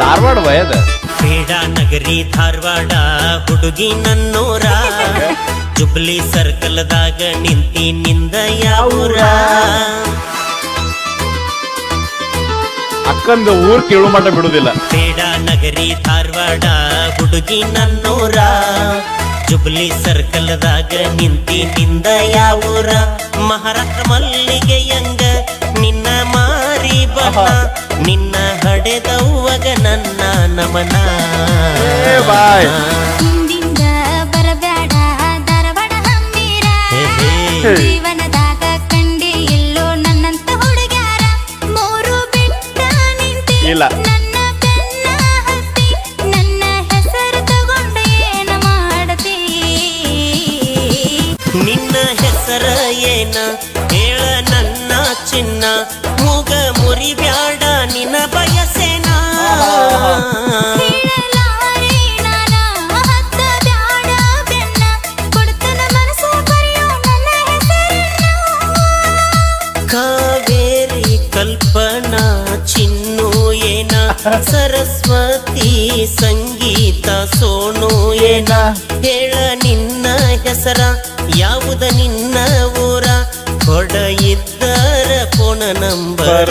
ಧಾರವಾಡ ವಯದ ಕ್ರೀಡಾ ನಗರಿ ಧಾರವಾಡ ಹುಡುಗಿ ನನ್ನೂರ ಜುಬ್ಲಿ ಸರ್ಕಲ್ದಾಗ ನಿಂತಿ ನಿಂದ ಯಾವೂರ. ಅಕ್ಕಂದ ಊರ್ ಕೇಳು ಮಟ್ಟ ಬಿಡುದಿಲ್ಲ. ಕ್ರೀಡಾ ನಗರಿ ಧಾರವಾಡ ಹುಡುಗಿ ನನ್ನೂರ ಜುಬ್ಲಿ ಸರ್ಕಲ್ದಾಗ ನಿಂತಿ ನಿಂದ ಯಾವೂರ. ಮಹಾರಾಷ್ಟ್ರ ಮಲ್ಲಿಗೆಯಂಗ ನಿನ್ನ ಮಾರಿ ಬಹ ನಿನ್ನ ನನ್ನ ನಮನ ಬಾಯ್. ಹಿಂದಿಂದ ಬರಬೇಡ ಧಾರವಾಡ. ಜೀವನದಾಗ ಕಂಡಿ ಇಲ್ಲೋ ನನ್ನಂತ ಹುಡುಗ್ಯಾರ ಮೂರು ಬಿಟ್ಟ ನಿಂತಿ ಇಲ್ಲ. ನನ್ನ ಬೆನ್ನ ಹತ್ತಿ ನನ್ನ ಹೆಸರು ತಗೊಂಡು ಏನ ಮಾಡತಿ ನಿನ್ನ ಹೆಸರ ಏನ ಹೇಳ ನನ್ನ ಚಿನ್ನ ಮೂಗ ಮುರಿಬ್ಯಾಡ ಸರಸ್ವತಿ ಸಂಗೀತ ಸೋನು ಏನ? ಹೇಳ ನಿನ್ನ ಹೆಸರ ಯಾವುದ ನಿನ್ನ ಊರ? ಕೊಡ ಇದ್ದರ ಫೋನ ನಂಬರ.